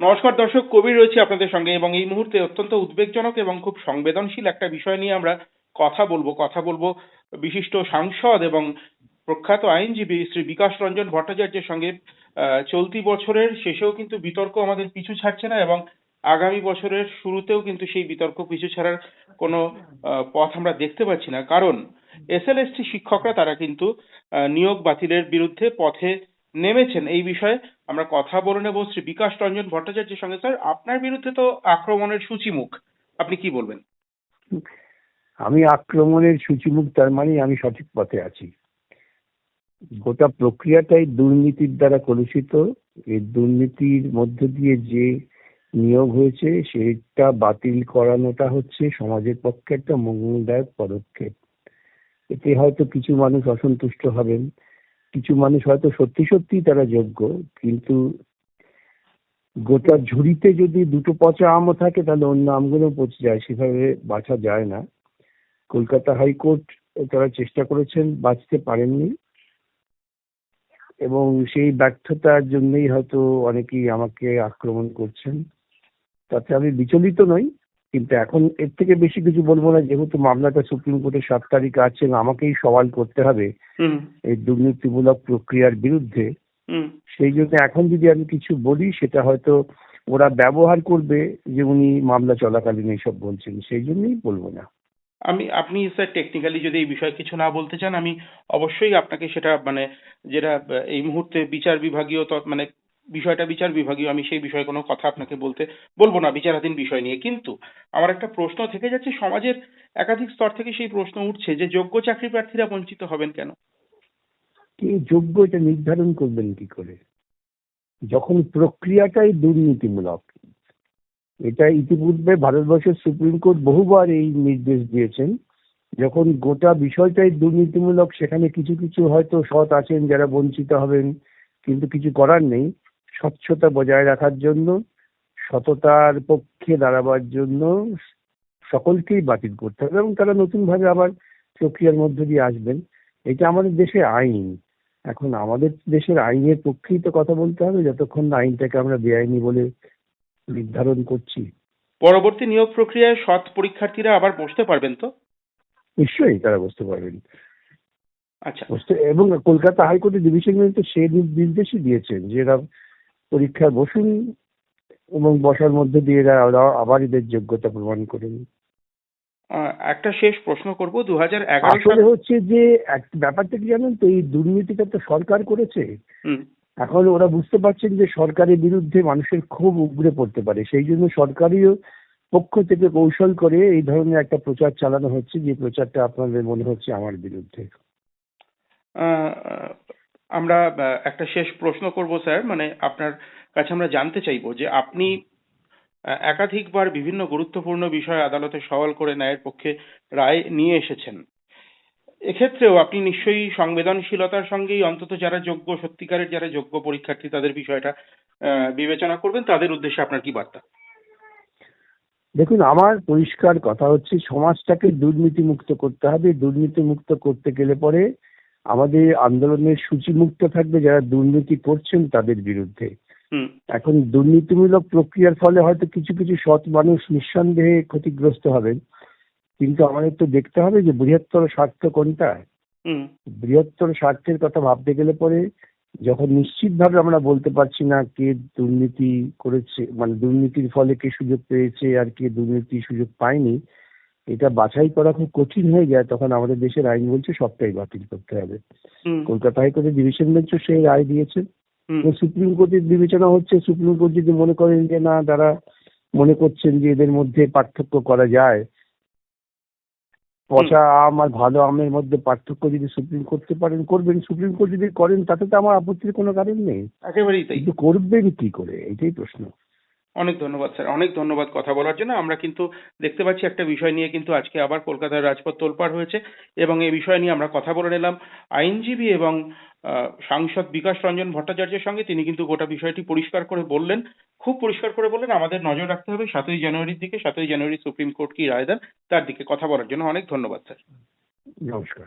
নমস্কার দর্শক কবির রয়েছে আপনাদের সঙ্গে এবং এই মুহূর্তে অত্যন্ত উদ্বেগজনক এবং খুব সংবেদনশীল একটা বিষয় নিয়ে আমরা কথা বলব কথা বলব বিশিষ্ট সাংসদ এবং প্রখ্যাত আইনজীবী শ্রী বিকাশ রঞ্জন ভট্টাচার্যের সঙ্গে চলতি বছরের শেষেও কিন্তু বিতর্ক আমাদের পিছু ছাড়ছে না এবং আগামী বছরের শুরুতেও কিন্তু সেই বিতর্ক পিছু ছাড়ার কোনো পথ আমরা দেখতে পাচ্ছি না। কারণ এস এসএলএসটি শিক্ষকরা তারা কিন্তু নিয়োগ বাতিলের বিরুদ্ধে পথে নেমেছেন। এই বিষয়ে আমরা কথা বলে নেব শ্রী বিকাশ রঞ্জন ভট্টাচার্যের সঙ্গে। স্যার, আপনার বিরুদ্ধে তো আক্রমণের সূচিমুখ। আপনি কি বলবেন? আমি আক্রমণের সূচিমুখ, তার মানে আমি সঠিক পথে আছি। গোটা প্রক্রিয়াটাই দুর্নীতির দ্বারা কলুষিত। এই দুর্নীতির মধ্য দিয়ে যে নিয়োগ হয়েছে, সেটা বাতিল করানোটা হচ্ছে সমাজের পক্ষে একটা মঙ্গলদায়ক পদক্ষেপ। এতে হয়তো কিছু মানুষ অসন্তুষ্ট হবেন। কিছু মানুষ হয়তো সত্যি সত্যি তারা যোগ্য, কিন্তু গোটা ঝুড়িতে যদি দুটো পচা আমও থাকে, তাহলে অন্য আমগুলো পচে যায়, সেভাবে বাছা যায় না। কলকাতা হাইকোর্ট তারা চেষ্টা করেছেন, বাঁচতে পারেননি। এবং সেই ব্যর্থতার জন্যই হয়তো অনেকেই আমাকে আক্রমণ করছেন। তাতে আমি বিচলিত নই। কিন্তু এখন এর থেকে বেশি কিছু বলব না যেহেতু মামলাটা সুপ্রিম কোর্টের সাত তারিখ আছে আমাকেই সওয়াল করতে হবে এই দুর্নীতিমূলক প্রক্রিয়ার বিরুদ্ধে। সেই জন্য এখন যদি আমি কিছু বলি সেটা হয়তো ওরা ব্যবহার করবে যে উনি মামলা চলাকালীন এইসব বলছেন সেই জন্যই বলব না। আমি আপনি স্যার টেকনিক্যালি যদি এই বিষয়ে কিছু না বলতে চান আমি অবশ্যই আপনাকে সেটা মানে যেটা এই মুহূর্তে বিচার বিভাগীয় মানে বিষয়টা বিচার বিভাগীয়, আমি সেই বিষয়ে কোনো কথা আপনাকে বলতে বলব না, বিচারাধীন বিষয় নিয়ে। কিন্তু আমার একটা প্রশ্ন থেকে যাচ্ছে, সমাজের একাধিক স্তর থেকে সেই প্রশ্ন উঠছে যে যোগ্য চাকরি প্রার্থীরা বঞ্চিত হবেন কেন? কে যোগ্য এটা নির্ধারণ করবেন কি করে? যখন প্রক্রিয়াটাই দুর্নীতিমূলক, এটা ইতিপূর্বে ভারতবর্ষের সুপ্রিম কোর্ট বহুবার এই নির্দেশ দিয়েছেন, যখন গোটা বিষয়টাই দুর্নীতিমূলক, সেখানে কিছু কিছু হয়তো সৎ আছেন যারা বঞ্চিত হবেন, কিন্তু কিছু করার নেই। স্বচ্ছতা বজায় রাখার জন্য সততার পক্ষে দাঁড়াবার জন্য সকলকেই বাতিল করতে হবে এবং তারা নতুনভাবে আবার প্রক্রিয়ার মধ্য দিয়ে আসবেন। এটা আমাদের দেশের আইন। এখন আমাদের দেশের আইনের পক্ষেই তো কথা বলতে হবে যতক্ষণ না আইনটাকে আমরা বেআইনি বলে নির্ধারণ করছি। পরবর্তী নিয়োগ প্রক্রিয়ায় সৎ পরীক্ষার্থীরা আবার বসতে পারবেন তো? নিশ্চয়ই তারা বুঝতে পারবেন। আচ্ছা। বুঝতে এবং কলকাতা হাইকোর্টের ডিভিশন বেঞ্চ তো সে নির- নির্দেশই দিয়েছেন যে এরা পরীক্ষায় বসুন এবং বসার মধ্যে দিয়ে এরা আবার এদের যোগ্যতা প্রমাণ করেন। একটা শেষ প্রশ্ন করব। দু হাজার আসলে হচ্ছে যে ব্যাপারটা কি জানেন তো এই দুর্নীতিটা তো সরকার করেছে। এখন ওরা বুঝতে পারছেন যে সরকারের বিরুদ্ধে মানুষের খুব উগড়ে পড়তে পারে। সেই জন্য সরকারিও পক্ষ থেকে কৌশল করে এই ধরনের একটা প্রচার চালানো হচ্ছে। যে প্রচারটা আপনাদের মনে হচ্ছে আমার বিরুদ্ধে। আমরা একটা শেষ প্রশ্ন করব স্যার। মানে আপনার কাছে আমরা জানতে চাইব যে আপনি একাধিকবার বিভিন্ন গুরুত্বপূর্ণ বিষয় আদালতে সওয়াল করে ন্যায়ের পক্ষে রায় নিয়ে এসেছেন। এক্ষেত্রেও আপনি নিশ্চয়ই সংবেদনশীলতার সঙ্গেই অন্তত যারা যোগ্য সত্যিকারের যারা যোগ্য পরীক্ষার্থী তাদের বিষয়টা আহ, বিবেচনা করবেন। তাদের উদ্দেশ্যে আপনার কি বার্তা? দেখুন আমার পরিষ্কার কথা হচ্ছে সমাজটাকে দুর্নীতি মুক্ত করতে হবে। দুর্নীতি মুক্ত করতে গেলে পরে আমাদের আন্দোলনের সূচিমুক্ত থাকবে যারা দুর্নীতি করছেন তাদের বিরুদ্ধে। এখন দুর্নীতিমূলক প্রক্রিয়ার ফলে হয়তো কিছু কিছু সৎ মানুষ নিঃসন্দেহে ক্ষতিগ্রস্ত হবেন। কিন্তু আমাদের তো দেখতে হবে যে বৃহত্তর স্বার্থ কোনটা। বৃহত্তর স্বার্থের কথা ভাবতে গেলে পরে যখন নিশ্চিতভাবে আমরা বলতে পারছি না কে দুর্নীতি করেছে মানে দুর্নীতির ফলে কে সুযোগ পেয়েছে আর কে দুর্নীতি সুযোগ পায়নি এটা বাছাই করা খুব কঠিন হয়ে যায় তখন আমাদের দেশের আইন বলছে সবটাই বাতিল করতে হবে। কলকাতা হাইকোর্টের ডিভিশন বেঞ্চও সেই রায় দিয়েছে। সুপ্রিম কোর্টের বিবেচনা হচ্ছে সুপ্রিম কোর্ট যদি মনে করেন যে না তারা মনে করছেন যে এদের মধ্যে পার্থক্য করা যায় পচা আম আর ভালো আমের মধ্যে পার্থক্য যদি সুপ্রিম করতে পারেন করবেন। সুপ্রিম কোর্ট যদি করেন তাতে তো আমার আপত্তির কোনো কারণ নেই। একেবারেই তাই। কিন্তু করবেন কি করে? এটাই প্রশ্ন। অনেক ধন্যবাদ, স্যার। অনেক ধন্যবাদ কথা বলার জন্য। আমরা কিন্তু দেখতে পাচ্ছি একটা বিষয় নিয়ে কিন্তু আজকে আবার কলকাতার রাজপথ তোলপাড় হয়েছে এবং এই বিষয় নিয়ে আমরা কথা বলে নিলাম। আইনজীবী এবং সাংসদ বিকাশ রঞ্জন ভট্টাচার্যের সঙ্গে তিনি কিন্তু গোটা বিষয়টি পরিষ্কার করে বললেন। খুব পরিষ্কার করে বললেন, আমাদের নজর রাখতে হবে সাতই জানুয়ারির দিকে। সাতই জানুয়ারি সুপ্রিম কোর্ট কি রায় দেন, তার দিকে কথা বলার জন্য অনেক ধন্যবাদ, স্যার। নমস্কার।